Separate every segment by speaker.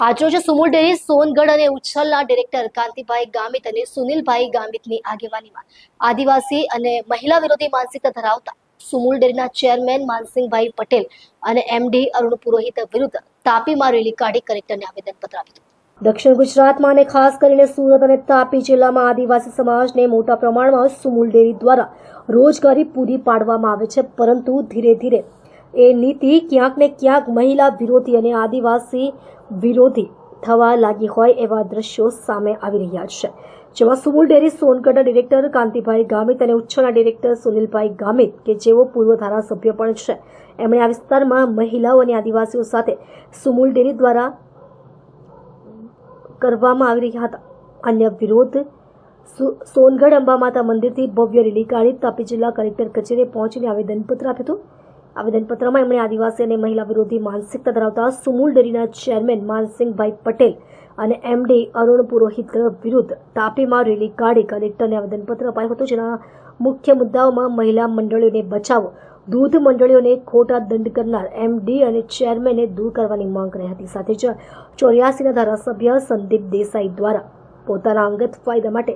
Speaker 1: આજરોજ સુમુલ ડેરી સોનગઢ અને ઉચ્છલના ડિરેક્ટર કાંતિભાઈ ગામિત અને સુનિલભાઈ ગામિતની આગેવાનીમાં આદિવાસી અને મહિલા વિરોધી માનસિકતા ધરાવતા સુમુલ ડેરીના ચેરમેન માનસિંહભાઈ પટેલ અને એમડી અરુણ પુરોહિત વિરુદ્ધ તાપીમાં રેલી કાઢી કલેક્ટરને આવેદનપત્ર આપ્યું દક્ષિણ ગુજરાતમાં અને ખાસ કરીને સુરત અને તાપી જિલ્લામાં આદિવાસી સમાજને મોટા પ્રમાણમાં સુમુલ ડેરી દ્વારા રોજગારી પૂરી પાડવામાં આવે છે, પરંતુ ધીરે ધીરે એ નીતિ ક્યાંક ને ક્યાંક મહિલા વિરોધી અને આદિવાસી વિરોધી થવા લાગી હોય એવા દ્રશ્યો સામે આવી રહ્યા છે. જેમાં સુમુલ ડેરી સોનગઢના ડિરેક્ટર કાંતિભાઈ ગામિત અને ઉચ્ચના ડિરેક્ટર સુનિલભાઈ ગામિત, કે જેઓ પૂર્વ ધારાસભ્ય પણ છે. એમણે આ વિસ્તારમાં મહિલાઓ અને આદિવાસીઓ સાથે સુમુલ ડેરી દ્વારા કરવામાં આવી રહ્યા હતા. અન્ય વિરોધ સોનગઢ અંબા મંદિરથી ભવ્ય રેલી કાઢી તાપી જિલ્લા કલેક્ટર કચેરીએ પહોંચીને આવેદનપત્ર આપ્યું હતું. આવેદનપત્રમાં એમણે આદિવાસી અને મહિલા વિરોધી માનસિકતા ધરાવતા સુમૂલ ડેરીના ચેરમેન માનસિંહભાઈ પટેલ અને એમડી અરુણ પુરોહિત વિરુદ્ધ તાપીમાં રેલી કાઢી કલેક્ટરને આવેદનપત્ર અપાયું હતું. જેના મુખ્ય મુદ્દાઓમાં મહિલા મંડળીઓને બચાવો, દૂધ મંડળીઓને ખોટા દંડ કરનાર એમડી અને ચેરમેને દૂર કરવાની માંગ કરી હતી. સાથે જ ચોર્યાસીના ધારાસભ્ય સંદીપ દેસાઈ દ્વારા પોતાના અંગત ફાયદા માટે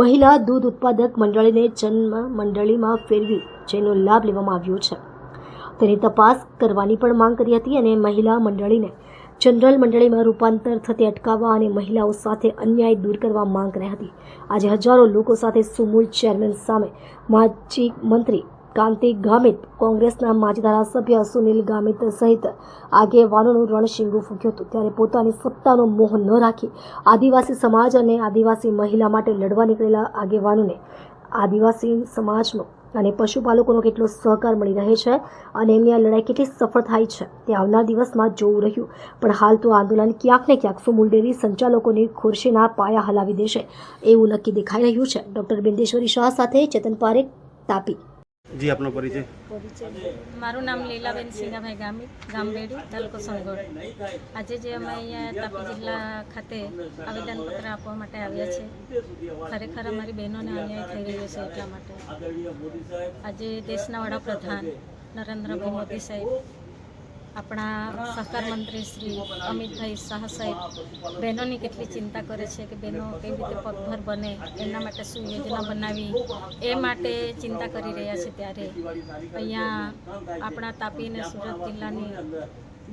Speaker 1: મહિલા દૂધ ઉત્પાદક મંડળીને જન્મ મંડળીમાં ફેરવી જેનો લાભ લેવામાં આવ્યો છે. તેની તપાસ કરવાની પણ માંગ કરી હતી અને મહિલા મંડળીને જનરલ મંડળીમાં રૂપાંતર થતી અટકાવવા અને મહિલાઓ સાથે અન્યાય દૂર કરવા માંગ કરી હતી. આજે હજારો લોકો સાથે સુમૂલ ચેરમેન સામે માજી મંત્રી કાંતિ ગામિત, કોંગ્રેસના માજી ધારાસભ્ય સુનિલ ગામિત સહિત આગેવાનોનું રણશીંગું ફૂક્યું હતું. ત્યારે પોતાની સત્તાનો મોહ ન રાખી આદિવાસી સમાજ અને આદિવાસી મહિલા માટે લડવા નીકળેલા આગેવાનોને આદિવાસી સમાજનો અને પશુપાલકોનો કેટલો સહકાર મળી રહે છે અને એમની આ લડાઈ કેટલી સફળ થાય છે તે આવનાર દિવસમાં જોવું રહ્યું. પણ હાલ તો આંદોલન ક્યાંક ને ક્યાંક સુમૂલ ડેરી સંચાલકોની ખુરશીના પાયા હલાવી દેશે એવું નક્કી દેખાઈ રહ્યું છે. ડોક્ટર બિંદેશ્વરી શાહ સાથે ચેતન પારેખ, તાપી.
Speaker 2: જી, આપનો પરિચય.
Speaker 3: મારું નામ લીલાબેન સિંગાભાઈ ગામી ગામબેડી તાલુકો સોનગઢ આજે જે અમે અહીંયા તાપી જિલ્લા ખાતે આવેદનપત્ર આપવા માટે આવ્યા છે, ખરેખર અમારી બહેનોને અન્યાય થઈ રહ્યો છે એટલા માટે. આજે દેશના વડાપ્રધાન નરેન્દ્રભાઈ મોદી સાહેબ આપણા સહકાર મંત્રી શ્રી અમિતભાઈ શાહ સાહેબ બહેનોની કેટલી ચિંતા કરે છે કે બહેનો કેવી રીતે પગભર બને, એમના માટે શું યોજના બનાવી, એ માટે ચિંતા કરી રહ્યા છે ત્યારે. અહીંયા આપણા તાપી અને સુરત જિલ્લાની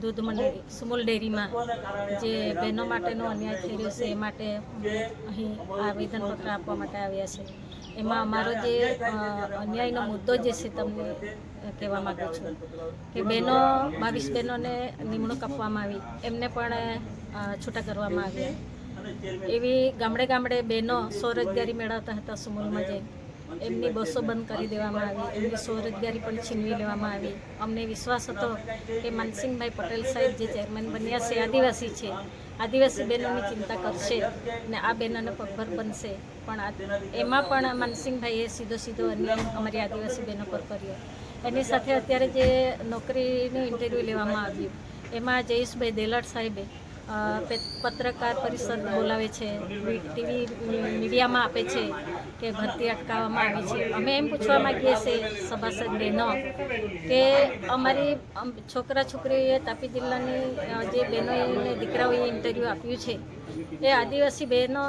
Speaker 3: દૂધ મંડળી, સુમૂલ ડેરીમાં જે બહેનો માટેનો અન્યાય થઈ રહ્યો છે, એ માટે અહીં આવેદનપત્ર આપવા માટે આવ્યા છે. એમાં અમારો જે અન્યાયનો મુદ્દો જે છે તમને કહેવા માગું છું કે બહેનો, બાવીસ બહેનોને નિમણૂક આપવામાં આવી, એમને પણ છૂટા કરવામાં આવ્યા. એવી ગામડે ગામડે બહેનો સ્વરોજગારી મેળવતા હતા સુમુલમાં જઈ એમની બસો બંધ કરી દેવામાં આવી, એમની સ્વરોજગારી પણ છીનવી લેવામાં આવી. અમને વિશ્વાસ હતો કે માનસિંહભાઈ પટેલ સાહેબ જે ચેરમેન બન્યા છે, આદિવાસી છે, આદિવાસી બહેનોની ચિંતા કરશે ને આ બહેનોને પગભર બનશે. પણ એમાં પણ માનસિંહભાઈએ સીધો સીધો અન્યાય અમારી આદિવાસી બહેનો પર કર્યો. એની સાથે અત્યારે જે નોકરીનું ઇન્ટરવ્યૂ લેવામાં આવ્યું, એમાં જયેશભાઈ દેલાડ સાહેબે પત્રકાર પરિષદ બોલાવે છે. ટીવી મીડિયામાં આપે છે કે ભરતી અટકાવવામાં આવી છે. અમે એમ પૂછવા માગીએ છીએ સભાસદ બહેનો કે અમારી અમ, છોકરા છોકરીઓએ તાપી જિલ્લાની જે બહેનોએ દીકરાઓએ ઇન્ટરવ્યૂ આપ્યું છે. એ આદિવાસી બહેનો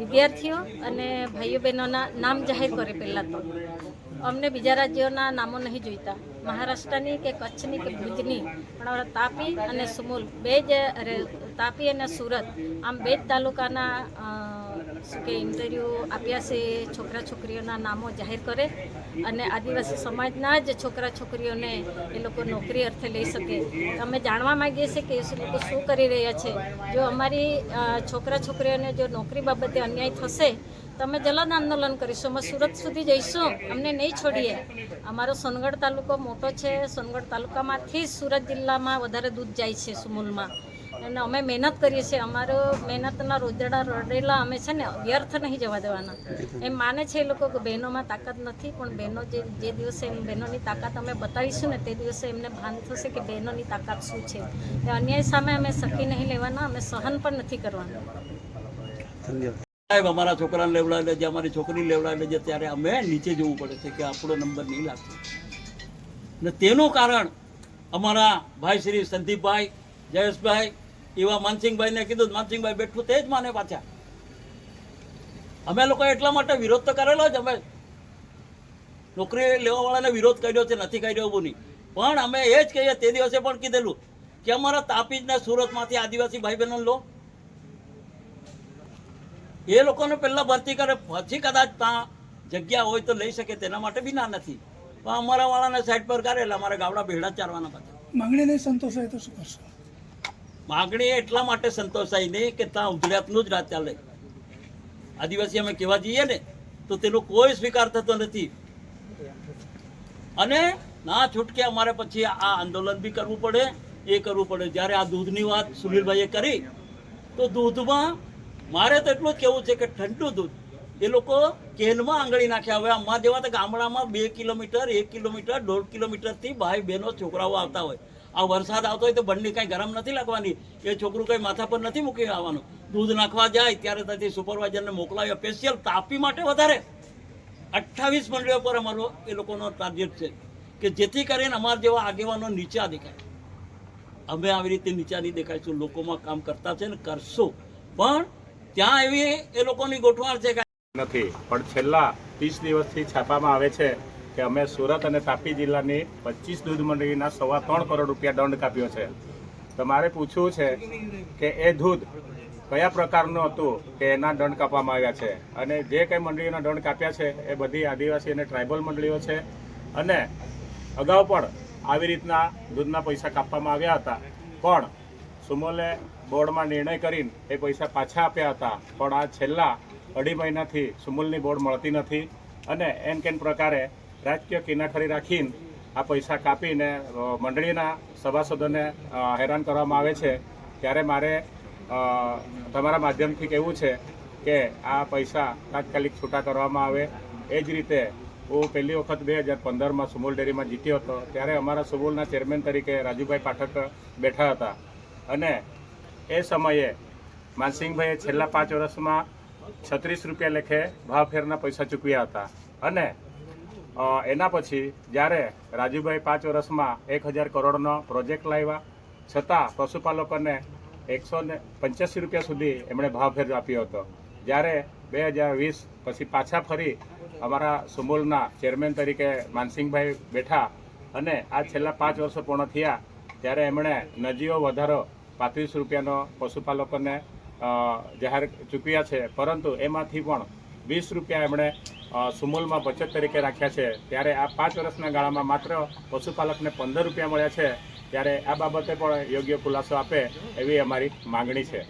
Speaker 3: વિદ્યાર્થીઓ અને ભાઈઓ બહેનોના નામ જાહેર કરે પહેલાં તો. અમને બીજા રાજ્યોના નામો નહીં જોઈતા. મહારાષ્ટ્રની કે કચ્છની કે ભુજની પણ તાપી અને સુમુલ બે જ તાપી અને સુરત. આમ બે જ તાલુકાના શું કે ઇન્ટરવ્યૂ આપ્યા છે છોકરા છોકરીઓના નામો જાહેર કરે અને આદિવાસી સમાજના જ છોકરા છોકરીઓને એ લોકો નોકરી અર્થે લઈ શકે. અમે જાણવા માંગીએ છીએ કે એ લોકો શું કરી રહ્યા છે. જો અમારી છોકરા છોકરીઓને જો નોકરી બાબતે અન્યાય થશે, તો અમે જલદ આંદોલન કરીશું. અમે સુરત સુધી જઈશું. અમને નહીં છોડીએ. અમારો સોનગઢ તાલુકો મોટો છે. સોનગઢ તાલુકામાંથી સુરત જિલ્લામાં વધારે દૂધ જાય છે, સુમુલમાં. અને અમે મહેનત કરીએ છીએ. અમારો મહેનતના રોજડા રડેલા અમે છે ને વ્યર્થ નહીં જવા દેવાના. એમ માને છે એ લોકો કે બહેનોમાં તાકાત નથી પણ બહેનો જે જે દિવસે એમ બહેનોની તાકાત અમે બતાવીશું ને તે દિવસે એમને ભાન થશે કે બહેનોની તાકાત શું છે. એ અન્યાય સામે અમે શકી નહીં લેવાના અમે સહન પણ નથી કરવાના.
Speaker 4: સાહેબ અમારા છોકરાને લેવડાવે જે અમારી છોકરી લેવડાવે છે ત્યારે અમે નીચે જવું પડે છે કે આપણો નંબર નહીં લાગતો. ને તેનું કારણ અમારા ભાઈ શ્રી સંદીપભાઈ જયેશભાઈ એવા માનસિંહભાઈને કીધું, માનસિંહભાઈ બેઠું તે જ માને પાછા. અમે લોકો એટલા માટે વિરોધ તો કરેલો જ, અમે નોકરી લેવાવાળાને વિરોધ કર્યો છે, નથી કર્યો એવું પણ અમે એ જ કહીએ, તે દિવસે પણ કીધેલું કે અમારા તાપીજ ને સુરતમાંથી આદિવાસી ભાઈ બહેનો લો. એ લોકોને પહેલા ભરતી કરે, પછી કદાચ ત્યાં જગ્યા હોય તો લઈ શકે, તેના માટે બી ના નથી. પણ અમારા વાળાને સાઈડ પર કરે એટલે અમારા ગાવડા ભેડા ચારવાના પાછા.
Speaker 5: માંગણી નહીં સંતોષાય તો શું કરશો?
Speaker 4: માગણી એટલા માટે સંતોષાય નહીં કે ત્યાં ઉધડ્યાતનું જ રાત ચાલે. આદિવાસી અમે કહેવા જઈએ ને, તો તેનો કોઈ સ્વીકાર થતો નથી. અને ના છૂટકે અમારે પછી આ આંદોલન બી કરવું પડે, એ કરવું પડે. જ્યારે આ દૂધની વાત સુનિલભાઈએ કરી, તો દૂધમાં મારે તો એટલું જ કહેવું છે કે ઠંડુ દૂધ, એ લોકો કેનમાં આંગળી નાખ્યા હવે અમારા જેવા તો ગામડામાં બે કિલોમીટર, એક કિલોમીટર, દોઢ કિલોમીટરથી ભાઈ બહેનો છોકરાઓ આવતા હોય. આ વરસાદ આવતો હોય તો બંડી કાંઈ ગરમ નથી લાગવાની. એ છોકરું કંઈ માથા પર નથી મૂકી આવવાનું. દૂધ નાખવા જાય ત્યારે ત્યાંથી સુપરવાઇઝરને મોકલાવ્યો સ્પેશિયલ તાપી માટે વધારે. અઠ્ઠાવીસ મંડળીઓ પર અમારો એ લોકોનો ટાર્ગેટ છે કે જેથી કરીને અમારા જેવા આગેવાનો નીચા દેખાય અમે આવી રીતે નીચા નહીં દેખાઈશું. લોકોમાં કામ કરતા છે ને કરશું. પણ ત્યાં એવી એ લોકોની ગોઠવાણ છે
Speaker 6: નથી. પણ છેલ્લા ત્રીસ દિવસથી છાપામાં આવે છે. કે અમે સુરત અને તાપી જિલ્લાની પચીસ દૂધ મંડળીના સવા ત્રણ કરોડ રૂપિયા દંડ કાપ્યો છે. તો મારે પૂછવું છે કે એ દૂધ કયા પ્રકારનું હતું કે એના દંડ કાપવામાં આવ્યા છે? અને જે કંઈ મંડળીઓના દંડ કાપ્યા છે એ બધી આદિવાસી અને ટ્રાઇબલ મંડળીઓ છે. અને અગાઉ પણ આવી રીતના દૂધના પૈસા કાપવામાં આવ્યા હતા. પણ સુમોલે બોર્ડમાં નિર્ણય કરીને એ પૈસા પાછા આપ્યા હતા. પણ આ છેલ્લા અઢી મહિનાથી સુમૂલની બોર્ડ મળતી નથી. અને એન કેન પ્રકારે રાજકીય કિનાખરી રાખીને આ પૈસા કાપીને મંડળીના સભાસદોને હેરાન કરવામાં આવે છે. ત્યારે મારે તમારા માધ્યમથી કહેવું છે કે આ પૈસા તાત્કાલિક છૂટા કરવામાં આવે. એ જ રીતે હું પહેલી વખત બે હજાર પંદરમાં સુમુલ ડેરીમાં જીત્યો હતો. ત્યારે અમારા સુમુલના ચેરમેન તરીકે રાજુભાઈ પાઠક બેઠા હતા. અને એ સમયે માનસિંહભાઈએ છેલ્લા પાંચ વર્ષમાં છત્રીસ રૂપિયા લેખે ભાવફેરના પૈસા ચૂકવ્યા હતા. અને એના પછી જ્યારે રાજુભાઈ પાંચ વર્ષમાં એક હજાર કરોડનો પ્રોજેક્ટ લાવ્યા, છતાં પશુપાલકોને એકસો ને પંચ્યાસી રૂપિયા સુધી એમણે ભાવફેર આપ્યો હતો. જ્યારે બે હજાર વીસ પછી પાછા ફરી અમારા સુમુલના ચેરમેન તરીકે માનસિંહભાઈ બેઠા અને આ છેલ્લા પાંચ વર્ષો પૂર્ણ થયા, ત્યારે એમણે નજીવો વધારો પાંત્રીસ રૂપિયાનો પશુપાલકોને જાહેર ચૂકવ્યા છે. પરંતુ એમાંથી પણ વીસ રૂપિયા એમણે સુમૂલમાં બચત તરીકે રાખ્યા છે. ત્યારે આ પાંચ વર્ષના ગાળામાં માત્ર પશુપાલકને પંદર રૂપિયા મળ્યા છે. ત્યારે આ બાબતે પણ યોગ્ય ખુલાસો આપે એવી અમારી માંગણી છે.